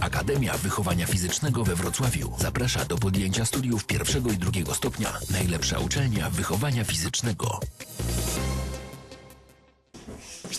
Akademia Wychowania Fizycznego we Wrocławiu zaprasza do podjęcia studiów pierwszego i drugiego stopnia. Najlepsza uczelnia wychowania fizycznego.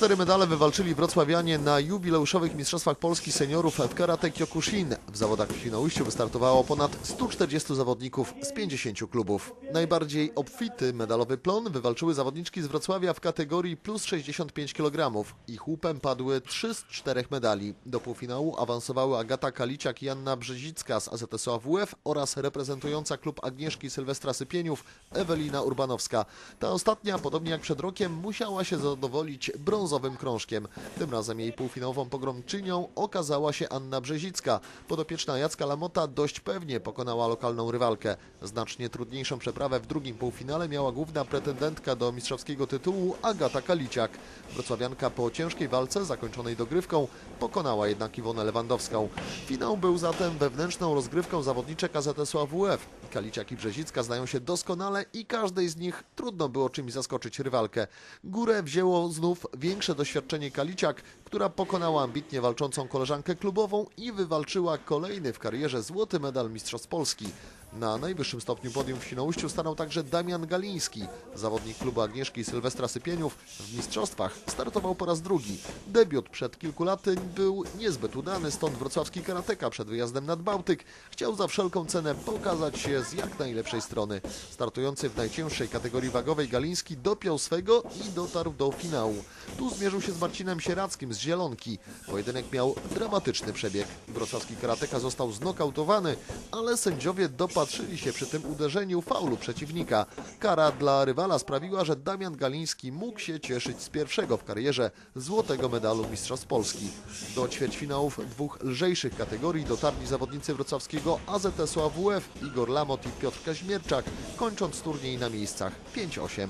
Cztery medale wywalczyli wrocławianie na jubileuszowych Mistrzostwach Polski Seniorów w karate Kyokushin. W zawodach w Świnoujściu wystartowało ponad 140 zawodników z 50 klubów. Najbardziej obfity medalowy plon wywalczyły zawodniczki z Wrocławia w kategorii plus 65 kg. Ich łupem padły 3 z 4 medali. Do półfinału awansowały Agata Kaliciak i Janna Brzezicka z AZS AWF oraz reprezentująca klub Agnieszki Sylwestra Sypieniów Ewelina Urbanowska. Ta ostatnia, podobnie jak przed rokiem, musiała się zadowolić brązowym krążkiem. Tym razem jej półfinałową pogromczynią okazała się Anna Brzezicka. Podopieczna Jacka Lamota dość pewnie pokonała lokalną rywalkę. Znacznie trudniejszą przeprawę w drugim półfinale miała główna pretendentka do mistrzowskiego tytułu Agata Kaliciak. Wrocławianka po ciężkiej walce zakończonej dogrywką pokonała jednak Iwonę Lewandowską. Finał był zatem wewnętrzną rozgrywką zawodniczek AZS AWF. Kaliciak i Brzezicka znają się doskonale i każdej z nich trudno było czymś zaskoczyć rywalkę. Górę wzięło znów większe doświadczenie Kaliciak, która pokonała ambitnie walczącą koleżankę klubową i wywalczyła kolejny w karierze złoty medal Mistrzostw Polski. Na najwyższym stopniu podium w Świnoujściu stanął także Damian Galiński. Zawodnik klubu Agnieszki Sylwestra Sypieniów w mistrzostwach startował po raz drugi. Debiut przed kilku laty był niezbyt udany, stąd wrocławski karateka przed wyjazdem nad Bałtyk chciał za wszelką cenę pokazać się z jak najlepszej strony. Startujący w najcięższej kategorii wagowej Galiński dopiął swego i dotarł do finału. Tu zmierzył się z Marcinem Sierackim z Zielonki. Pojedynek miał dramatyczny przebieg. Wrocławski karateka został znokautowany, ale sędziowie dopatrzyli się przy tym uderzeniu faulu przeciwnika. Kara dla rywala sprawiła, że Damian Galiński mógł się cieszyć z pierwszego w karierze złotego medalu Mistrzostw Polski. Do ćwierćfinałów dwóch lżejszych kategorii dotarli zawodnicy wrocławskiego AZS-u AWF Igor Lamot i Piotr Kaźmierczak, kończąc turniej na miejscach 5-8.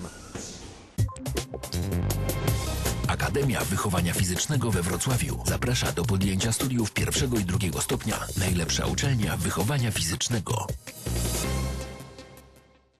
Akademia Wychowania Fizycznego we Wrocławiu zaprasza do podjęcia studiów pierwszego i drugiego stopnia. Najlepsza uczelnia wychowania fizycznego.